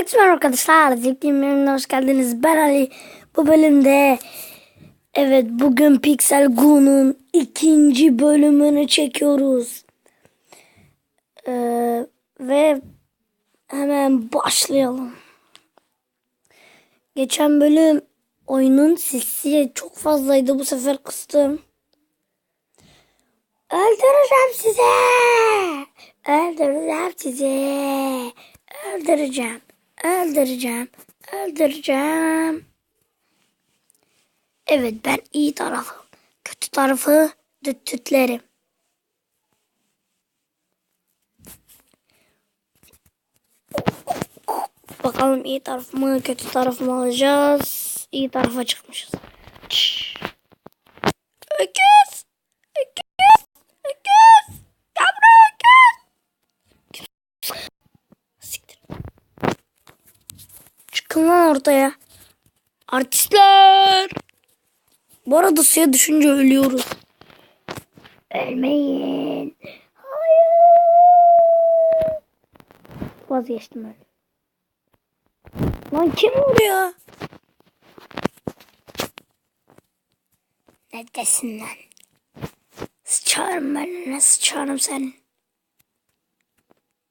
Merhaba arkadaşlar. Zevkliğim bölümüne hoş geldiniz. Ben Ali. Bu bölümde evet bugün Pixel Goon'un ikinci bölümünü çekiyoruz. Ee, ve hemen başlayalım. Geçen bölüm oyunun sesi çok fazlaydı. Bu sefer kıstım. Öldüreceğim sizi. Öldüreceğim sizi. Öldüreceğim. Öldüreceğim. Öldüreceğim. Evet ben iyi tarafı. Kötü tarafı düttütlerim. Bakalım iyi taraf mı kötü taraf mı alacağız. İyi tarafa çıkmışız. Çıkın lan ortaya. Artistler. Bu arada suya düşünce ölüyoruz. Ölmeyin. Hayır. Vazgeçtim öyle. Lan kim vuruyor? Ne desin lan? Sıçarım ben ne sıçarım senin.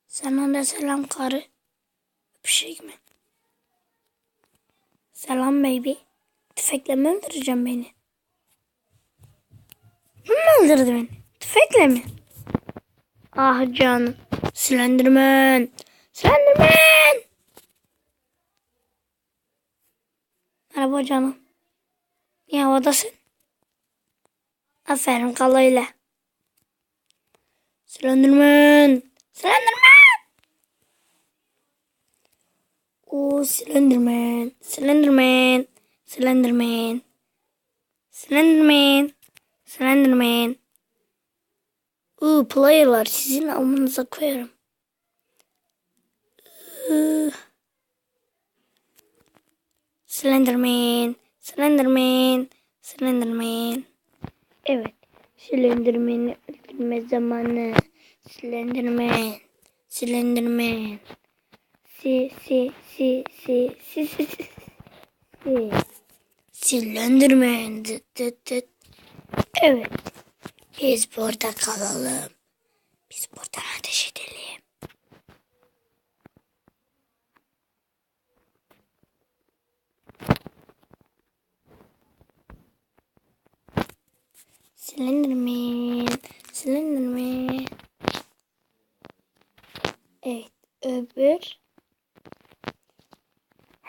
Sana da selam karı. Öpüşecek mi? Selam baby. Tüfekle mi öldüreceğim beni? Kim öldürdü beni? Tüfekle mi? Ah canım. Slenderman. Slenderman. Merhaba canım. Niye havadasın? Aferin kal öyle. Slenderman. Slenderman. Oo Slenderman. Slenderman. Slenderman. Slenderman. Slenderman. Oo player'lar sizin almanıza koyarım. Iı. Slenderman. Slenderman. Slenderman. Evet. Slenderman'i öldürme zamanı. Slenderman. Slenderman. Si si si si si si si si. Slenderman. Dıt dıt dıt. Evet. Biz burada kalalım. Biz buradan ateş edelim. Slenderman. Slenderman. Evet. Öbür.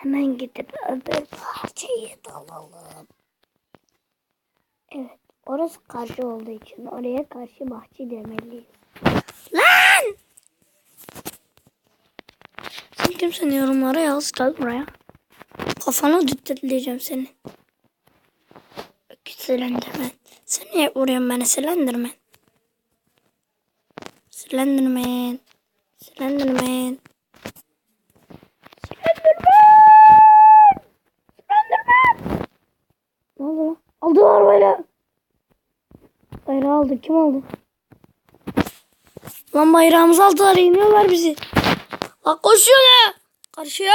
Hemen gidip öbür parçayı dalalım. Evet. Orası karşı olduğu için oraya karşı bahçe demeliyiz. Lan! Sen kimsin yorumlara yaz gel buraya. Kafanı düttürleyeceğim seni. Slenderman. Sen niye vuruyorsun beni Slenderman? Slenderman. Slenderman. Slenderman. Slenderman. Ne oldu lan? Aldılar bayrağı. Bayrağı aldı. Kim aldı? Lan bayrağımızı aldılar. iniyorlar bizi. Bak koşuyorlar. Karşıya.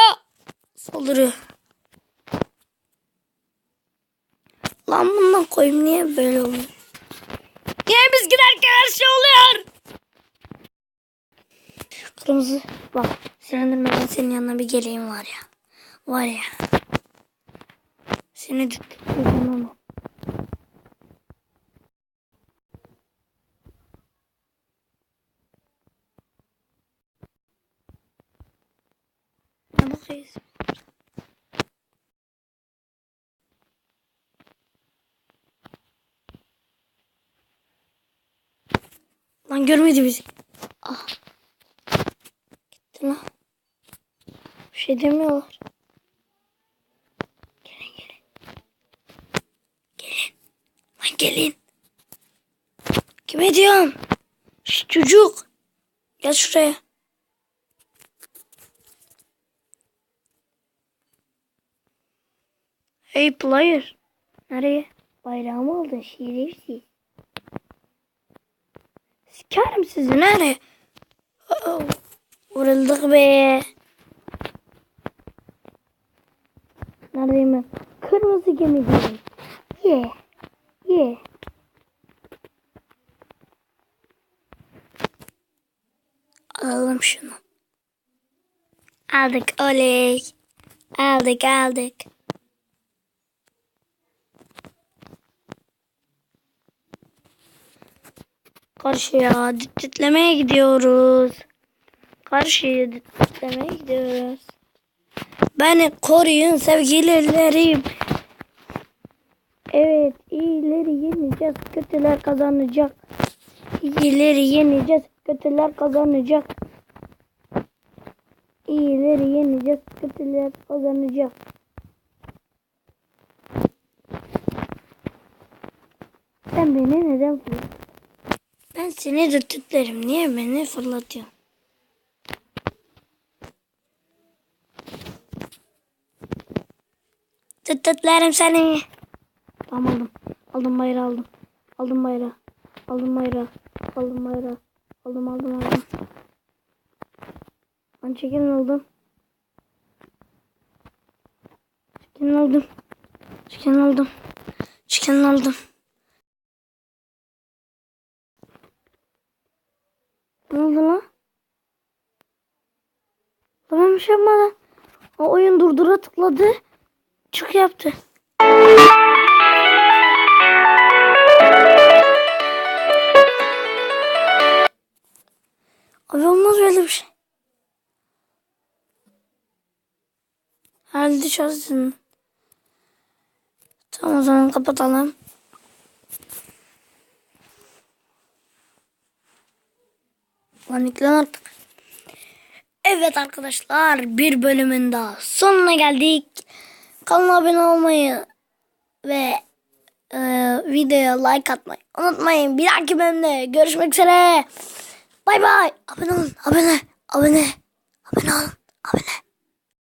Saldırıyor. Lan bundan koyayım niye böyle oluyor? Niye biz giderken her şey oluyor? Kırmızı bak Slenderman senin yanına bir geleyim var ya. Var ya. Seni bakıyorsun? Lan görmedi bizi. Ah. Gitti lan. Bir şey demiyorlar. Gelin gelin. Gelin. Lan gelin. Kime diyorum? Şş, çocuk. Gel şuraya. Hey player. Nereye? Bayrağımı aldın şerefsiz. Sikerim sizi nereye? Oh, Vuruldık be. Neredeyim ben? Kırmızı gemideyim. Ye. Ye. Alalım şunu. Aldık oley. Aldık aldık. Karşıya ditlemeye gidiyoruz. Karşıya ditlemeye gidiyoruz. Beni koruyun sevgililerim. Evet iyileri yeneceğiz. Kötüler kazanacak. İyileri yeneceğiz. Kötüler kazanacak. İyileri yeneceğiz. Kötüler kazanacak. Sen beni neden fırlatıyorsun? Ben seni de tütlerim. Niye beni fırlatıyorsun? Tut tutlarım seni. Tamam aldım. Aldım bayrağı aldım. Aldım bayrağı. Aldım bayrağı. Aldım bayrağı. Aldım aldım aldım. Ben çekin aldım. Çekin aldım. Çekin aldım. Çekin aldım. Ne oldu lan? Tamam bir şey yapmadı. O oyun durdura tıkladı. Çık yaptı. Herhalde çözdün. Tamam o zaman kapatalım. Paniklen artık. Evet arkadaşlar bir bölümün daha sonuna geldik. Kanala abone olmayı ve e, videoya like atmayı unutmayın. Bir dahaki bölümde görüşmek üzere. Bay bay. Abone olun. Abone. Abone. Abone olun. Abone.